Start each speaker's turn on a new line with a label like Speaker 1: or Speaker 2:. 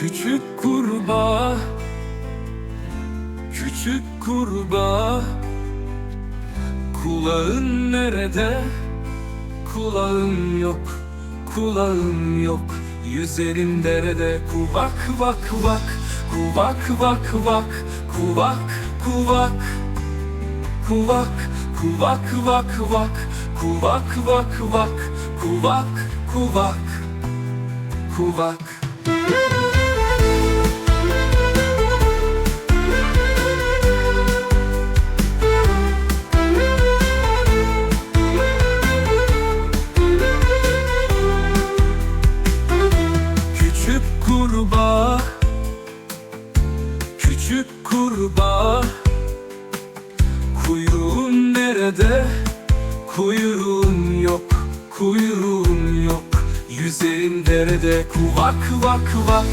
Speaker 1: Küçük kurbağa Küçük kurbağa Kulağın nerede? Kulağın yok Kulağın yok. Yüzerin derede. Kuvak vak vak. Kuvak vak vak. Kuvak kuvak. Kuvak kuvak vak vak. Kuvak vak vak. Kuvak kuvak. Kuvak. Küçük kurbağa. Küçük kurbağa. Kuyruğun nerede? Kuyruğun yok Kuyruğun yok. Yüzerin derede. Kuvak vak vak